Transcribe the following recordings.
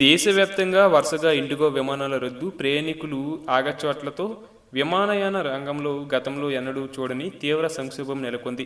దేశవ్యాప్తంగా వరుసగా ఇండిగో విమానాల రద్దు ప్రయాణికులు ఆగచోట్లతో విమానయాన రంగంలో గతంలో ఎన్నడూ చూడని తీవ్ర సంక్షోభం నెలకొంది.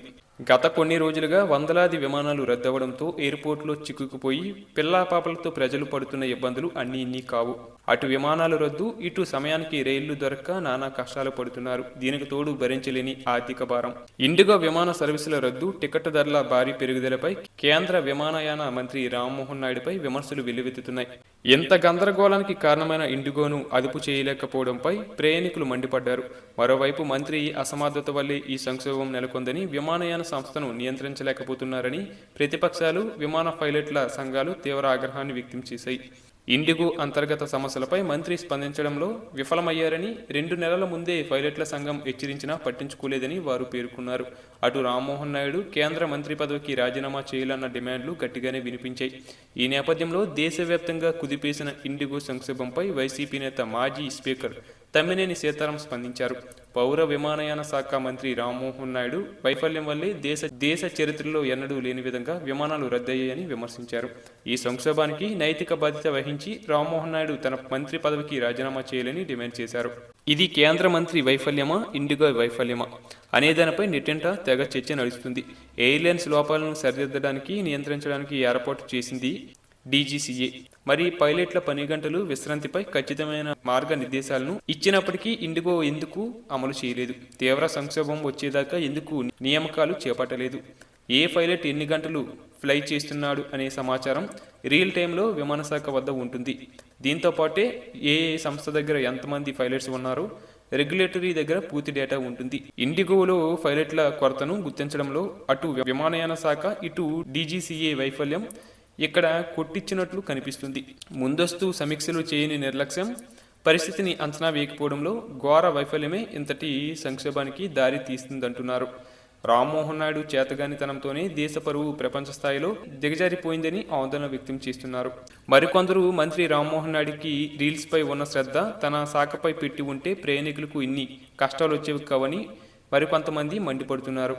గత కొన్ని రోజులుగా వందలాది విమానాలు రద్దవడంతో ఎయిర్పోర్ట్లో చిక్కుకుపోయి పిల్లాపాపలతో ప్రజలు పడుతున్న ఇబ్బందులు అన్నీ ఇన్ని కావు. అటు విమానాలు రద్దు ఇటు సమయానికి రైళ్ళు దొరక్క నానా కష్టాలు పడుతున్నారు. దీనికి తోడు భరించలేని ఆర్థిక భారం. ఇండిగో విమాన సర్వీసుల రద్దు టికెట్ ధరల భారీ పెరుగుదలపై కేంద్ర విమానయాన మంత్రి రామ్మోహన్ నాయుడుపై విమర్శలు వెల్లువెత్తుతున్నాయి. ఎంత గందరగోళానికి కారణమైన ఇండిగోను అదుపు చేయలేకపోవడంపై ప్రయాణికులు మండిపడ్డారు. మరోవైపు మంత్రి అసమర్థత వల్లే ఈ సంక్షోభం నెలకొందని విమానయాన సంస్థను నియంత్రించలేకపోతున్నారని ప్రతిపక్షాలు విమాన పైలట్ల సంఘాలు తీవ్ర ఆగ్రహాన్ని వ్యక్తం చేశాయి. ఇండిగో అంతర్గత సమస్యలపై మంత్రి స్పందించడంలో విఫలమయ్యారని రెండు నెలల ముందే పైలట్ల సంఘం హెచ్చరించినా పట్టించుకోలేదని వారు పేర్కొన్నారు. అటు రామ్మోహన్ నాయుడు కేంద్ర మంత్రి పదవికి రాజీనామా చేయాలన్న డిమాండ్లు గట్టిగానే వినిపించాయి. ఈ నేపథ్యంలో దేశవ్యాప్తంగా కుదిపేసిన ఇండిగో సంక్షోభంపై వైసీపీ నేత మాజీ స్పీకర్ తమ్మినేని సీతారాం స్పందించారు. పౌర విమానయాన శాఖ మంత్రి రామ్మోహన్ నాయుడు వైఫల్యం వల్లే దేశ దేశ చరిత్రలో ఎన్నడూ లేని విధంగా విమానాలు రద్దయ్యాయని విమర్శించారు. ఈ సంక్షోభానికి నైతిక బాధ్యత వహించి రామ్మోహన్ నాయుడు తన మంత్రి పదవికి రాజీనామా చేయాలని డిమాండ్ చేశారు. ఇది కేంద్ర మంత్రి వైఫల్యమా ఇండిగో వైఫల్యమా? అనే దానిపై నెట్టింట తెగ చర్చ నడుస్తుంది. ఎయిర్లైన్స్ లోపాలను సరిదిద్దడానికి నియంత్రించడానికి ఏర్పాటు చేసింది డీజీసీఏ. మరి పైలట్ల పని గంటలు విశ్రాంతిపై ఖచ్చితమైన మార్గనిర్దేశాలను ఇచ్చినప్పటికీ ఇండిగో ఎందుకు అమలు చేయలేదు? తీవ్ర సంక్షోభం వచ్చేదాకా ఎందుకు నియామకాలు చేపట్టలేదు? ఏ పైలట్ ఎన్ని గంటలు ఫ్లై చేస్తున్నాడు అనే సమాచారం రియల్ టైంలో విమాన శాఖ వద్ద ఉంటుంది. దీంతో పాటే ఏ సంస్థ దగ్గర ఎంతమంది పైలట్స్ ఉన్నారో రెగ్యులేటరీ దగ్గర పూర్తి డేటా ఉంటుంది. ఇండిగోలో పైలట్ల కొరతను గుర్తించడంలో అటు విమానయాన శాఖ ఇటు డీజీసీఏ వైఫల్యం ఇక్కడ కొట్టిచ్చినట్లు కనిపిస్తుంది. ముందస్తు సమీక్షలు చేయని నిర్లక్ష్యం పరిస్థితిని అంచనా వేయకపోవడంలో ఘోర వైఫల్యమే ఇంతటి సంక్షోభానికి దారి తీస్తుందంటున్నారు. రామ్మోహన్ నాయుడు చేతగానితనంతోనే దేశ పరువు ప్రపంచ స్థాయిలో దిగజారిపోయిందని ఆందోళన వ్యక్తం చేస్తున్నారు. మరికొందరు మంత్రి రామ్మోహన్ నాయుడికి రీల్స్పై ఉన్న శ్రద్ధ తన శాఖపై పెట్టి ఉంటే ప్రయాణికులకు ఇన్ని కష్టాలు వచ్చేవి కావని మరికొంతమంది మండిపడుతున్నారు.